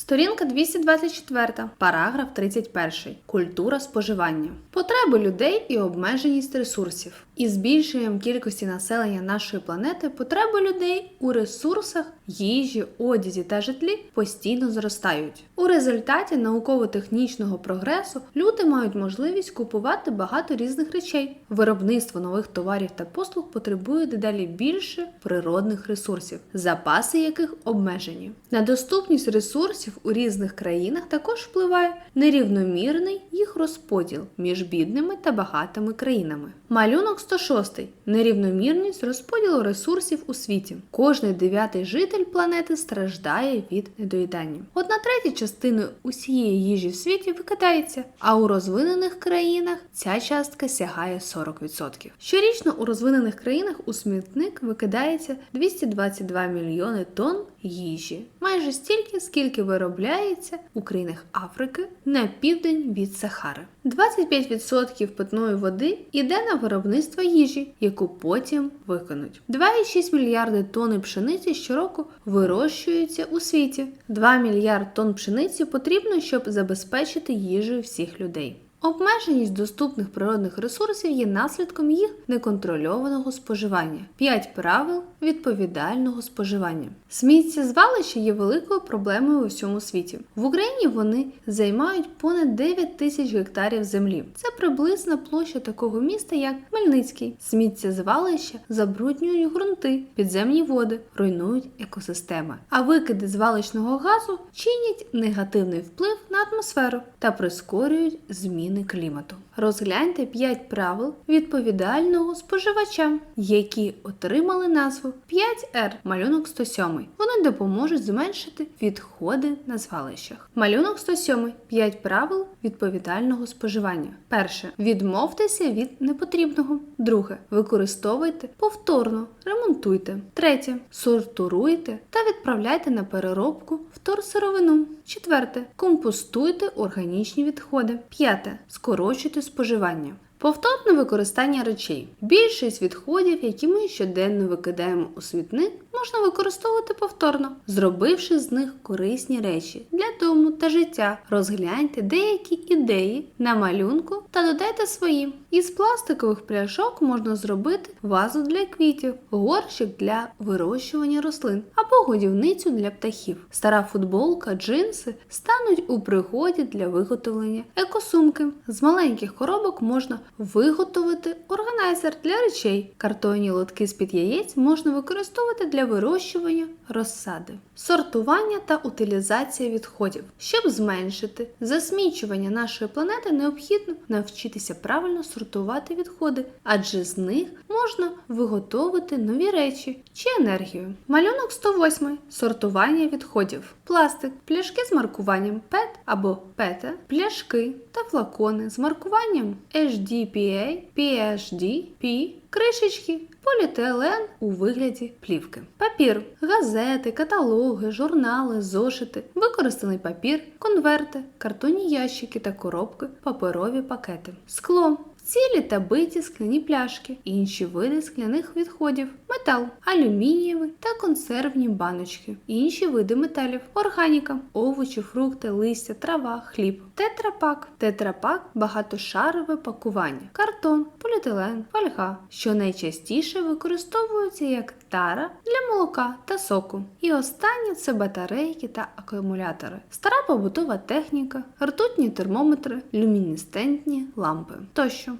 Сторінка 224, параграф 31. Культура споживання. Потреби людей і обмеженість ресурсів. Із збільшенням кількості населення нашої планети потреби людей у ресурсах, їжі, одязі та житлі постійно зростають. У результаті науково-технічного прогресу люди мають можливість купувати багато різних речей. Виробництво нових товарів та послуг потребує дедалі більше природних ресурсів, запаси яких обмежені. На доступність ресурсів у різних країнах також впливає нерівномірний їх розподіл між бідними та багатими країнами. Малюнок 106. Нерівномірність розподілу ресурсів у світі. Кожний дев'ятий житель планети страждає від недоїдання. Одна третя частина усієї їжі в світі викидається, а у розвинених країнах ця частка сягає 40%. Щорічно у розвинених країнах у смітник викидається 222 мільйони тонн їжі, майже стільки, скільки виробляється у країнах Африки на південь від Сахари. 25% питної води йде на виробництво їжі, яку потім викинуть. 2,6 мільярди тонни пшениці щороку вирощуються у світі. 2 мільярд тонн пшениці потрібно, щоб забезпечити їжею всіх людей. Обмеженість доступних природних ресурсів є наслідком їх неконтрольованого споживання. 5 правил відповідального споживання. Сміттєзвалища є великою проблемою у всьому світі. В Україні вони займають понад 9 тисяч гектарів землі. Це приблизна площа такого міста, як Хмельницький. Сміттєзвалища забруднюють ґрунти, підземні води, руйнують екосистеми. А викиди звалищного газу чинять негативний вплив на атмосферу та прискорюють зміни клімату. Розгляньте 5 правил відповідального споживача, які отримали назву 5R малюнок 107. Вони допоможуть зменшити відходи на звалищах. Малюнок 107. 5 правил відповідального споживання. Перше. Відмовтеся від непотрібного. Друге. Використовуйте повторно, ремонтуйте. Третє. Сортуруйте та відправляйте на переробку вторсировину. Четверте. Компостуйте органічні відходи. П'яте. Скорочуйте споживання. Повторне використання речей. Більшість відходів, які ми щоденно викидаємо у світник, можна використовувати повторно, зробивши з них корисні речі для дому та життя. Розгляньте деякі ідеї на малюнку та додайте свої. Із пластикових пляшок можна зробити вазу для квітів, горщик для вирощування рослин або годівницю для птахів. Стара футболка, джинси стануть у пригоді для виготовлення екосумки. З маленьких коробок можна виготовити органайзер для речей. Картонні лотки з-під яєць можна використовувати для вирощування розсади, сортування та утилізація відходів. Щоб зменшити засмічування нашої планети, необхідно навчитися правильно сортувати відходи, адже з них можна виготовити нові речі чи енергію. Малюнок 108. Сортування відходів. Пластик, пляшки з маркуванням PET або PETA, пляшки та флакони з маркуванням HDPA, PHD, P, кришечки, поліетилен у вигляді плівки. Папір, газети, каталоги, журнали, зошити, використаний папір, конверти, картонні ящики та коробки, паперові пакети, скло. Цілі та биті скляні пляшки, інші види скляних відходів, метал, алюмінієвий та консервні баночки, інші види металів, органіка, овочі, фрукти, листя, трава, хліб, тетрапак, тетрапак багатошарове пакування, картон, поліетилен, фольга, що найчастіше використовуються як тара для молока та соку. І останнє це батарейки та акумулятори, стара побутова техніка, ртутні термометри, люмінесцентні лампи тощо.